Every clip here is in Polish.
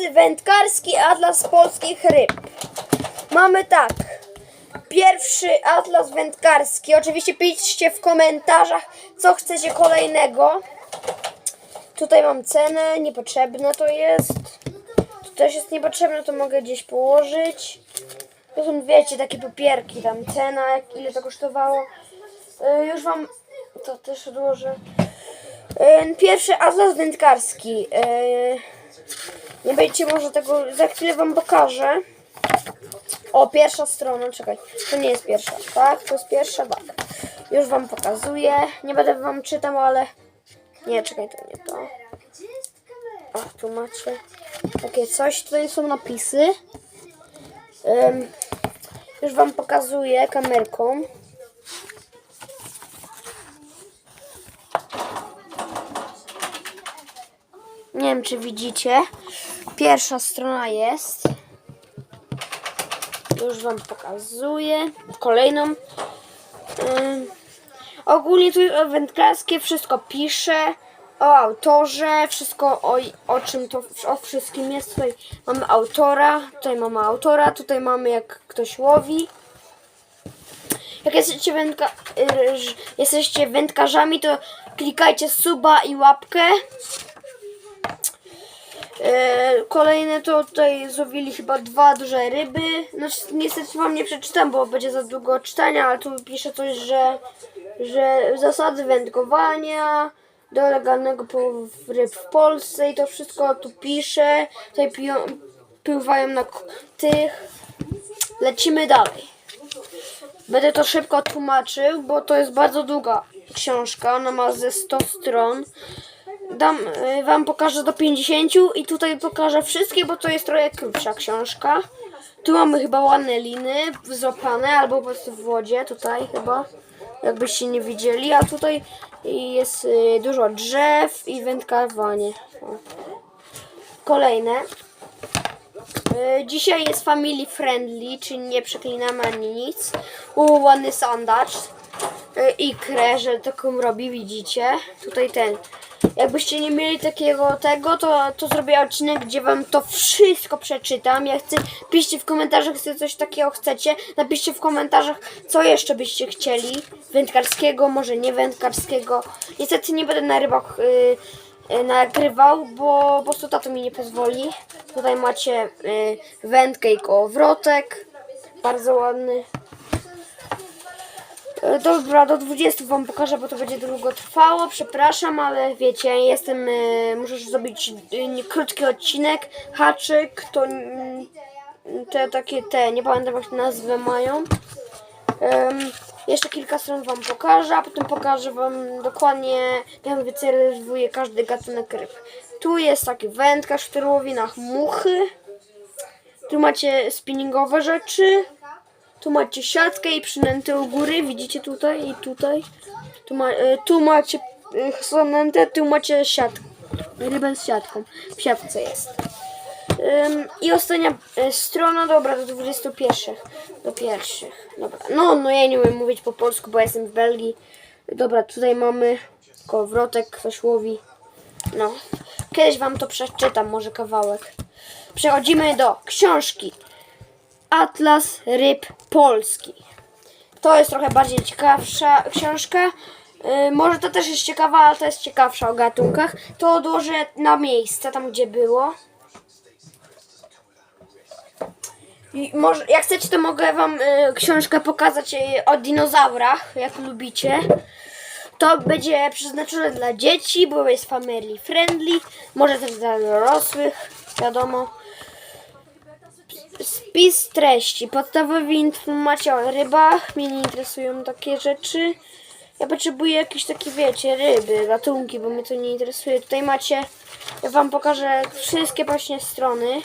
nazywał Atlas Wędkarski, Atlas Polskich Ryb. Mamy tak. Pierwszy Atlas Wędkarski. Oczywiście piszcie w komentarzach, co chcecie kolejnego. Tutaj mam cenę, niepotrzebne to jest. To też jest niepotrzebne, to mogę gdzieś położyć. To są, wiecie, takie papierki, tam cena, jak, ile to kosztowało. Y, już wam to też odłożę. Y, Pierwszy atlas wędkarski. Y, Nie będziecie może tego, za chwilę wam pokażę. O, pierwsza strona, czekaj, to nie jest pierwsza, tak? To jest pierwsza, tak. Już wam pokazuję. Nie będę wam czytał, ale... Nie, czekaj, to nie to. O, tu macie takie coś. Tutaj są napisy. Ym, już wam pokazuję kamerką. Nie wiem, czy widzicie. Pierwsza strona jest. Już wam pokazuję. Kolejną. Ogólnie tu wędkarskie wszystko pisze. O autorze, wszystko o, o czym to, o wszystkim jest. Tutaj mamy autora, tutaj mamy autora, tutaj mamy jak ktoś łowi. Jak jesteście, wędka, ryż- jesteście wędkarzami, to klikajcie suba i łapkę. E, Kolejne to tutaj złowili chyba dwa duże ryby. Znaczy, niestety wam nie przeczytam, bo będzie za długo czytania, ale tu pisze coś, że, że zasady wędkowania do legalnego połowu ryb w Polsce i to wszystko tu pisze. Tutaj piją, pływają na tych. Lecimy dalej. Będę to szybko tłumaczył, bo to jest bardzo długa książka. Ona ma ze 100 stron. Dam, y, wam pokażę do 50 i tutaj pokażę wszystkie, bo to jest trochę krótsza książka. Tu mamy chyba ładne liny złapane, albo po prostu w wodzie, tutaj chyba, jakbyście nie widzieli. A tutaj jest y, dużo drzew i wędkarowanie. O. Kolejne. Y, Dzisiaj jest family friendly, czyli nie przeklinamy ani nic. U, ładny sandacz. Ikrę, że taką robi, widzicie. Tutaj ten. Jakbyście nie mieli takiego tego, to, to zrobię odcinek, gdzie wam to wszystko przeczytam. Ja chcę, piszcie w komentarzach, co coś takiego chcecie. Napiszcie w komentarzach, co jeszcze byście chcieli. Wędkarskiego, może nie wędkarskiego. Niestety nie będę na rybach y, y, nagrywał, bo po prostu tato mi nie pozwoli. Tutaj macie y, wędkę i kołowrotek. Bardzo ładny. E, Dobra, do 20 wam pokażę, bo to będzie długo trwało. Przepraszam, ale wiecie, jestem. E, muszę zrobić e, krótki odcinek. Haczyk to te takie te, nie pamiętam jak nazwę mają. Jeszcze kilka stron wam pokażę, a potem pokażę wam dokładnie, jak wycelowuję każdy gatunek ryb. Tu jest taki wędkarz, który łowi muchy. Tu macie spinningowe rzeczy. Tu macie siatkę i przynętę u góry, widzicie tutaj i tutaj. Tu, ma, e, tu macie e, przynętę, tu macie siatkę. Rybę z siatką. W siatce jest. Ym, I ostatnia e, strona, dobra, do 21. Do pierwszych. Dobra. No, no ja nie umiem mówić po polsku, bo jestem w Belgii. Dobra, tutaj mamy kołowrotek, ktoś łowi. No. Kiedyś wam to przeczytam, może kawałek. Przechodzimy do książki. Atlas Ryb Polski. To jest trochę bardziej ciekawsza książka. Yy, może to też jest ciekawa, ale to jest ciekawsza o gatunkach. To odłożę na miejsce, tam gdzie było. I może, jak chcecie, to mogę wam y, książkę pokazać y, o dinozaurach, jak lubicie. To będzie przeznaczone dla dzieci, bo jest family friendly. Może też dla dorosłych, wiadomo. Spis treści. Podstawowe informacje o rybach. Mnie nie interesują takie rzeczy. Ja potrzebuję jakieś takie, wiecie, ryby, gatunki, bo mnie to nie interesuje. Tutaj macie, ja wam pokażę wszystkie właśnie strony.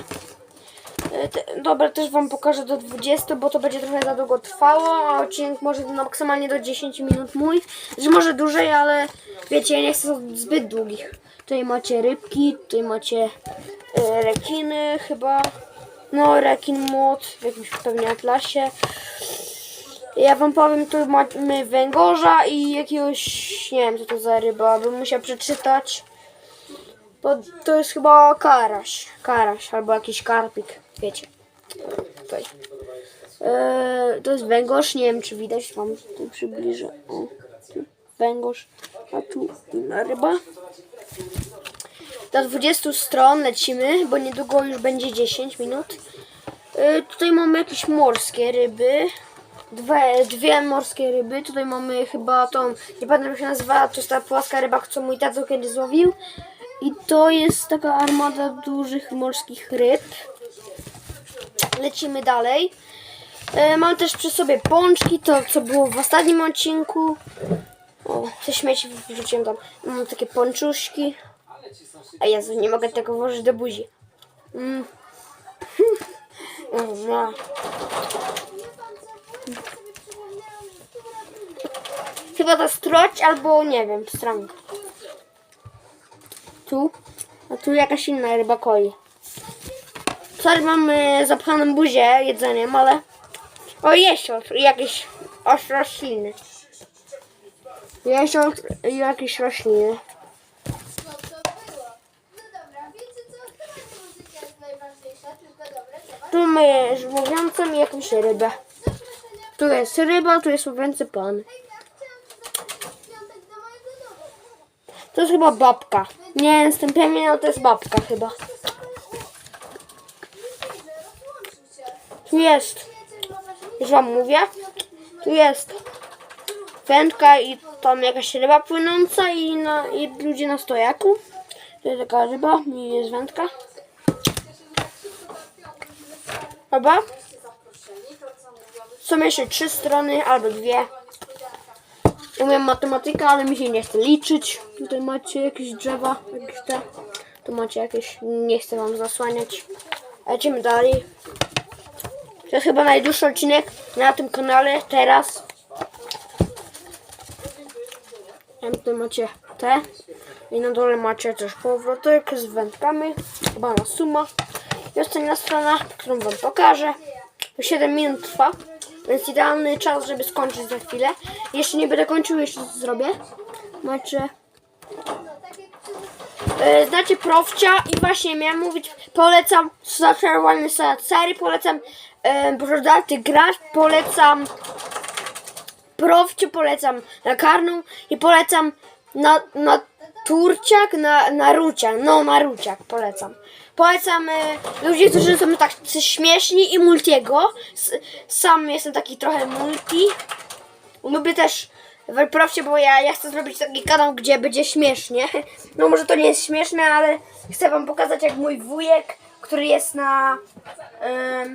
E, te- Dobra, też wam pokażę do 20, bo to będzie trochę za długo trwało, a odcinek może no, maksymalnie do 10 minut mój. Że może dłużej, ale wiecie, ja nie chcę zbyt długich. Tutaj macie rybki, tutaj macie e, rekiny chyba. No, rekin młot w jakimś pewnie atlasie. Ja wam powiem, tu mamy węgorza i jakiegoś, nie wiem co to za ryba, bym musiał przeczytać. Bo to jest chyba karaś. Karaś albo jakiś karpik, wiecie. Eee, to jest węgorz, nie wiem czy widać, wam tu przybliżę. O, tu węgorz, a tu inna ryba. Do 20 stron lecimy, bo niedługo już będzie 10 minut. Eee, tutaj mamy jakieś morskie ryby. Dwie, dwie morskie ryby. Tutaj mamy chyba tą, nie pamiętam jak się nazywa, to jest ta płaska ryba, co mój tato kiedyś złowił. I to jest taka armada dużych morskich ryb. Lecimy dalej. E, mam też przy sobie pączki, to co było w ostatnim odcinku. O, te śmieci wrzuciłem tam. Mam takie pączuszki. A Jezu, nie mogę tego włożyć do buzi. Mm. Mm, no. Chyba to stroć albo nie wiem, strąg. Tu, a tu jakaś inna ryba koi. Sorry, mamy zapchaną buzię jedzeniem, ale... O, jesiot, jakieś oś rośliny. Jesiot i jakieś rośliny. Co to było? No dobra, wiecie co? Teraz muzyka jest najważniejsza, tylko dobre, trzeba Tu mamy mówiącą i jakąś rybę. Tu jest ryba, tu jest mówiący pan. To jest chyba babka. Nie jestem pewien, ale to jest babka chyba. Tu jest. Już wam mówię. Tu jest wędka i tam jakaś ryba płynąca i, na, i ludzie na stojaku. To jest taka ryba i jest wędka. Dobra. Są jeszcze trzy strony albo dwie. Umiem matematykę, ale mi się nie chce liczyć. Tutaj macie jakieś drzewa, jakieś te. Tu macie jakieś, nie chcę wam zasłaniać. Lecimy dalej. To jest chyba najdłuższy odcinek na tym kanale teraz. A tutaj macie te. I na dole macie też powrotek z wędkami. Chyba na suma. I ostatnia strona, którą wam pokażę. 7 minut trwa. Więc idealny czas, żeby skończyć za chwilę. Jeszcze nie będę kończył, jeszcze to zrobię. Macie E, Znacie Profcia i właśnie miałem mówić, polecam zaczarowany sad serii, polecam e, Brodaty Gracz, polecam Profcie, polecam na Karną i polecam na, na Turciak, na, na Ruciak, no na Ruciak polecam. Polecam e, ludzi, którzy są tak śmieszni i Multiego. S, sam jestem taki trochę multi. Lubię też w Profcie, bo ja, ja chcę zrobić taki kanał, gdzie będzie śmiesznie. No może to nie jest śmieszne, ale chcę wam pokazać jak mój wujek, który jest na... e,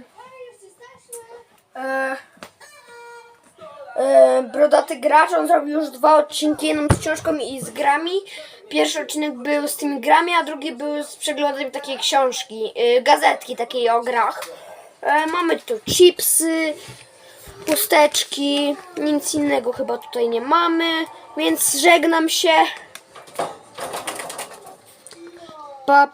e, Brodaty Gracz, on zrobił już dwa odcinki, jedną z książką i z grami. Pierwszy odcinek był z tymi grami, a drugi był z przeglądem takiej książki, e, gazetki takiej o grach. E, mamy tu chipsy, chusteczki, nic innego chyba tutaj nie mamy, więc żegnam się. Pa,